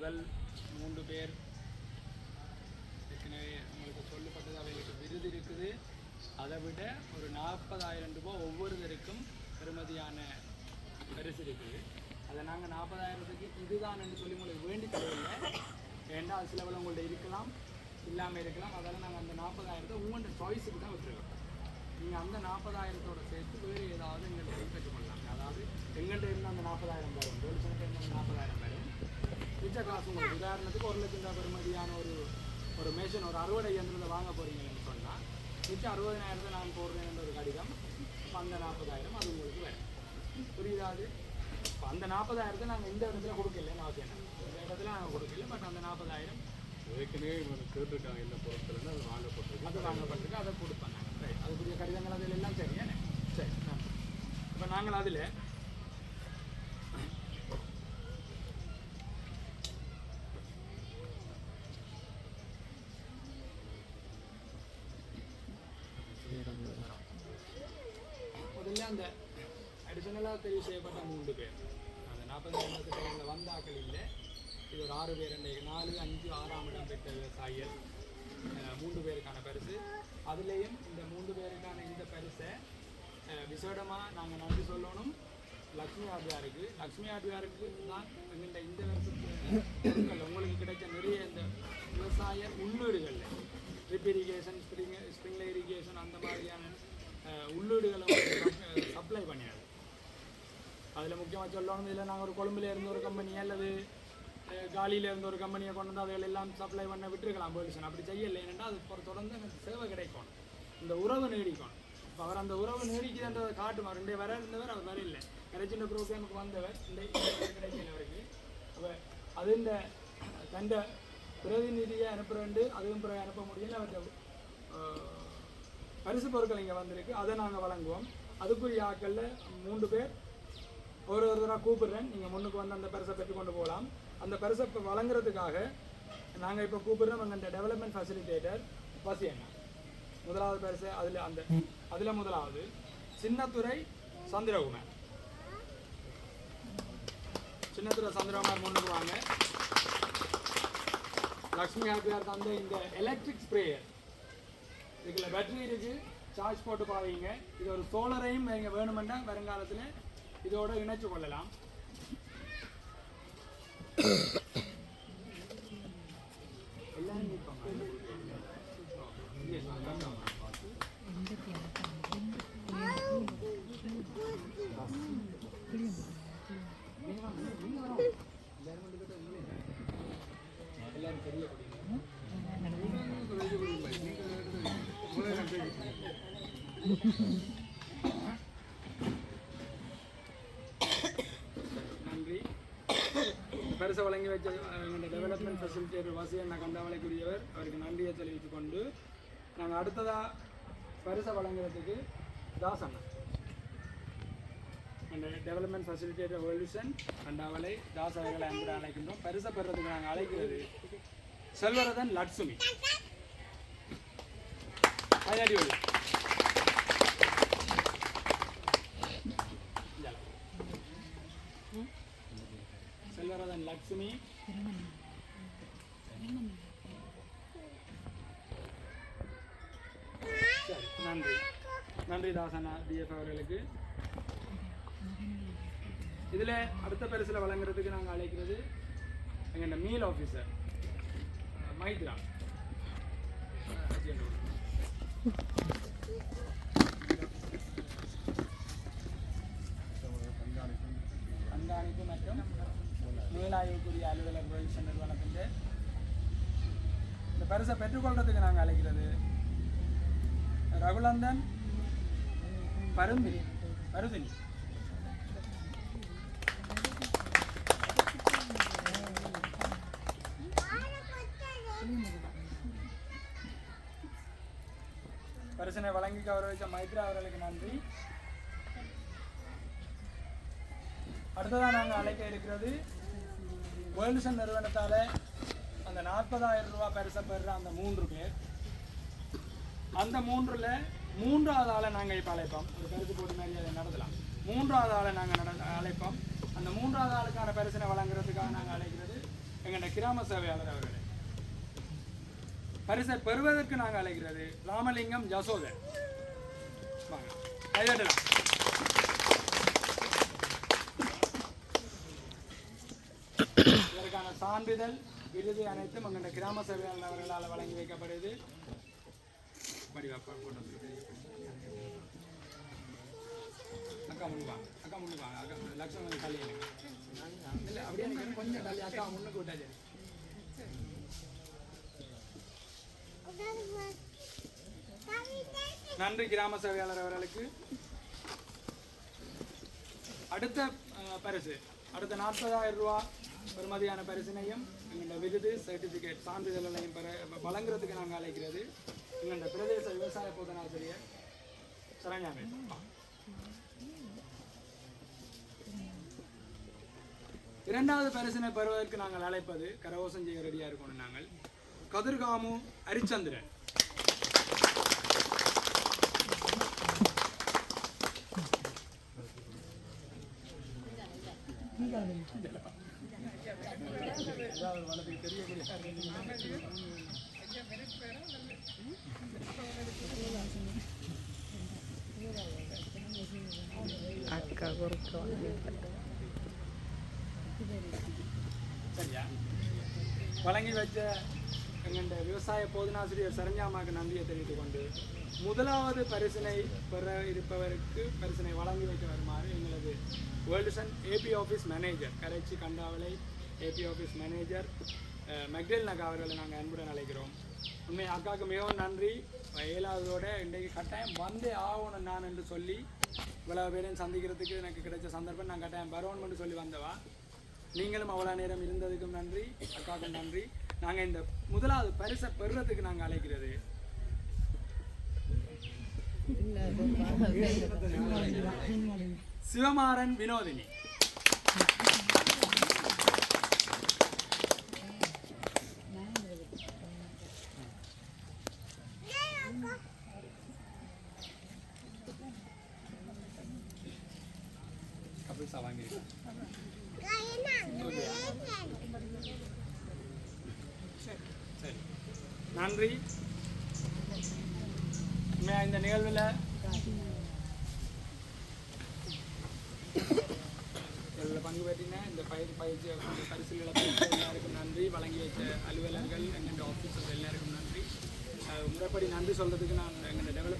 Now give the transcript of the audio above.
முதல் மூன்று பேர். ஏற்கனவே உங்களுக்கு சொல்லப்பட்டது அவைகளுக்கு விருது இருக்குது. அதை விட ஒரு நாற்பதாயிரம் ரூபாய் ஒவ்வொருத்தருக்கும் பெருமதியான பரிசு இருக்குது. அதை நாங்கள் நாற்பதாயிரத்துக்கு இதுதான் என்று சொல்லி உங்களுக்கு வேண்டி தரவில்லை ஏன்னா அது சில உங்கள்கிட்ட உங்கள்ட்ட இருக்கலாம் இல்லாமல் இருக்கலாம். அதால் நாங்கள் அந்த நாற்பதாயிரத்தை உங்கள்கிட்ட சாய்ஸுக்கு தான் விட்டுருக்கோம். நீங்கள் அந்த நாற்பதாயிரத்தோட சேர்த்து வேறு ஏதாவது எங்கள்கிட்ட கைப்பற்றி பண்ணலாம் அதாவது எங்கள்கிட்ட இருந்து அந்த நாற்பதாயிரம் வரும். வெளிச்சனுக்கு இருந்து நாற்பதாயிரம் வரும் மிச்ச காசு உங்களுக்கு உதாரணத்துக்கு ஒரு லட்சம் ரூபாய் பெறுமதியான ஒரு ஒரு மேஷன் ஒரு அறுவடை இயந்திரத்தை வாங்க போறீங்கன்னு சொன்னால் மிச்சம் அறுபதாயிரத்தை நான் போடுறேன் ஒரு கடிதம் அந்த நாற்பதாயிரம் அது உங்களுக்கு வரும். புரியுதா அது? அப்ப அந்த நாற்பதாயிரத்தை நாங்கள் இந்த இடத்துல கொடுக்கலன்னு இல்லை. இந்த இடத்துல நாங்கள் கொடுக்கல பட் அந்த நாற்பதாயிரம் ஏற்கனவே இவங்க கேட்டிருக்காங்க என்ன பொருட்கள்னு அது வாங்கப்பட்டிருக்கு. அது வாங்கப்பட்டிருக்கு அதை கொடுப்போம் நாங்கள் அதுக்குரிய கடிதங்கள் அதில் எல்லாம் சரியானே சரி இப்போ நாங்கள் அதில் அந்த அடிஷனலாக தெரிவு செய்யப்பட்ட மூன்று பேர். அந்த நாற்பதாயிரத்து பேரில் வந்தாக்கள் இல்லை. இது ஒரு ஆறு பேர் ரெண்டு நாலு அஞ்சு ஆறாம் இடம் பெற்ற விவசாயிகள். மூன்று பேருக்கான பரிசு. அதுலேயும் இந்த மூன்று பேருக்கான இந்த பரிசை விசேடமாக நாங்கள் நன்றி சொல்லணும். லக்ஷ்மி ஆதியாருக்கு லக்ஷ்மி ஆதியாருக்கு தான் எங்கள்கிட்ட இந்த வருஷத்துல உங்களுக்கு கிடைச்ச நிறைய இந்த விவசாய உள்ளீடுகளில். Drip irrigation spring sprinkler irrigation அந்த மாதிரியான அஹ், சப்ளை பண்ணியாது அதில் முக்கியமாக சொல்லணும் இதில் நாங்கள் ஒரு கொழும்புல இருந்த ஒரு கம்பெனி அல்லது காலியில் இருந்த ஒரு கம்பெனியை கொண்டு வந்து அதுகள் எல்லாம் சப்ளை பண்ண விட்டுருக்கலாம் பொலியூஷன் அப்படி செய்யலை. ஏன்னா அது தொடர்ந்து எனக்கு சேவை கிடைக்கணும் இந்த உறவு நீடிக்கணும் இப்போ அவர் அந்த உறவு நீடிக்குதுன்றதை காட்டுவார். ரெண்டே வர இருந்தவர் அவர் வர இல்லை கிடைச்சின்ற ப்ரோக்ராமுக்கு வந்தவர். இந்த கிடைக்கல அவருக்கு. அப்போ அது இந்த தண்ட பிரதிநிதியை அனுப்புறேன்ட்டு அதுவும் பிறகு அனுப்ப முடியல. அவர்கிட்ட பரிசு பொருட்கள் இங்கே வந்திருக்கு. அதை நாங்கள் வழங்குவோம். அதுக்குரிய ஆட்களில் மூன்று பேர். ஒரு ஒரு தடவை கூப்பிடுறேன். நீங்கள் முன்னுக்கு வந்து அந்த பெருசை பெற்று கொண்டு போகலாம். அந்த பெருசை இப்போ வழங்குறதுக்காக நாங்கள் இப்போ கூப்பிடுறோம். அந்த டெவலப்மெண்ட் ஃபெசிலிட்டேட்டர் பசி முதலாவது பெருசு அதில் அந்த அதில் முதலாவது சின்னத்துறை சந்திரகுமார். சின்னத்துறை சந்திரகுமார் முன்னுக்கு வாங்க. லக்ஷ்மி ஹாப்பியார் தந்த இந்த எலக்ட்ரிக் ஸ்ப்ரேயர் இதில் பேட்டரி இருக்குது சார்ஜ் போட்டு பாவீங்க. இது ஒரு சோலரையும் நீங்க வேணுமெண்டா வருங்காலத்தில் இதோட இணைச்சு கொள்ளலாம் எல்லாரும் நிற்பாங்க. Yes, பரிசை வழங்கி வச்ச எங்களுடைய டெவலப்மெண்ட் ஃபெசிலிட்டேட்டர் வசியண்ணா கண்டாவளைக்குரியவர் அவருக்கு நன்றியை தெரிவித்து கொண்டு நாங்கள் அடுத்ததாக பரிசை வழங்குறதுக்கு தாசண்ணா அந்த development facilitator solution Kandavalai Das அவர்களை அன்புடன் அழைக்கின்றோம். பரிசை பெறதுக்கு நாங்கள் அழைக்கிறது செல்வரதன் லட்சுமி. கையாடி ஒளி இந்தால. And Lakshmi. நன்றி. நன்றி தாசனா டிஎஃப் அவர்களுக்கு. இதில் அடுத்த பரிசில் வழங்குறதுக்கு நாங்கள் அழைக்கிறது எங்கள் மீல் ஆஃபீஸர் மைத்ரா. கண்காணிப்பு மற்றும் மேலாய்வுக்குரிய அலுவலர் வெளிச்ச நிறுவனத்தின் இந்த பரிசை பெற்றுக்கொள்றதுக்கு நாங்கள் அழைக்கிறது. ரகுநந்தன் பருந்தினி. பருதினி பரிசனை வழங்கி கௌரவித்த மைத்ரா அவர்களுக்கு நன்றி. அடுத்ததாக நாங்கள் அழைக்க இருக்கிறது வேர்ல்டுசன் நிறுவனத்தால் அந்த நாற்பதாயிரம் ரூபாய் பரிசை பெறுற அந்த மூன்று பேர். அந்த மூன்றில் மூன்றாவது ஆளை நாங்கள் இப்போ அழைப்போம். ஒரு பரிசு போட்டு மாதிரி அதை நடத்தலாம். மூன்றாவது ஆளை நாங்கள் நட அழைப்போம். அந்த மூன்றாவது ஆளுக்கான பரிசனை வழங்குறதுக்காக நாங்கள் அழைக்கிறது எங்களுடைய கிராம சேவையாளர் அவர்களை. பரிசை பெறுவதற்கு நாங்கள் அழைக்கிறது ராமலிங்கம் ஜசோதர் வாங்க. கைதட்டலாம். இதற்கான சான்றிதழ் விருது அனைத்தும் எங்களுடைய கிராம சேவையாளர் அவர்களால் வழங்கி வைக்கப்படுது. அக்கா முன்னு அக்கா முன்னு வாங்க அக்கா லட்சுமணன் தள்ளி இல்லை அப்படியே கொஞ்சம் தள்ளி அக்கா முன்னுக்கு விட்டாச்சு. நன்றி கிராம சேவையாளர் அவர்களுக்கு. அடுத்த பரிசு. அடுத்த நாற்பதாயிரம் ரூபா பெருமதியான பரிசினையும் எங்களோட விருது சர்டிஃபிகேட் சான்றிதழையும் பெற வழங்குறதுக்கு நாங்கள் அழைக்கிறது. எங்களோட பிரதேச விவசாய போதனாசிரியர் சரண்யாமே இரண்டாவது பரிசினை பெறுவதற்கு நாங்கள் அழைப்பது கரகோசம் செய்ய ரெடியாக இருக்கணும் நாங்கள். கதிர்காமு ஹரிச்சந்திரன் அக்கா குறுக்க சரியா? வழங்கி வச்ச எங்களுடைய விவசாய போதனாசிரியர் சரஞ்சாமாவுக்கு நன்றியை தெரிவித்துக் கொண்டு முதலாவது பரிசினை பெற இருப்பவருக்கு பரிசினை வழங்கி வைக்க வருமாறு எங்களது வேர்ல்டுசன் AP office manager Karachchi Kandavalai AP office manager மெக்டேல் நகா அவர்களை நாங்கள் அன்புடன் அழைக்கிறோம். உண்மை அக்காவுக்கு மிகவும் நன்றி. ஏழாவதோட இன்றைக்கு கட்டாயம் வந்தே ஆகணும் நான் என்று சொல்லி இவ்வளவு பேரையும் சந்திக்கிறதுக்கு எனக்கு கிடைச்ச சந்தர்ப்பம் நான் கட்டாயம் வரணும்னு சொல்லி வந்தவா. நீங்களும் அவ்வளோ நேரம் இருந்ததுக்கும் நன்றி அக்காவுக்கும் நன்றி. நாங்கள் இந்த முதலாவது பரிசை பெறுறதுக்கு நாங்கள் அழைக்கிறது. சிவமாறன் வினோதினி. கபில்ஸா வாங்கியிருக்கேன் சரி நன்றி இந்த நிகழ்வில் இதில் பங்கு பெற்றின இந்த பயிர் பயிற்சி இந்த எல்லாருக்கும் நன்றி வழங்கி வைத்த அலுவலர்கள் எங்கள் ஆஃபீஸர்ஸ் எல்லாருக்கும் நன்றி முறைப்படி நன்றி சொல்கிறதுக்கு நான் எங்கள் டெவலப்மெண்ட்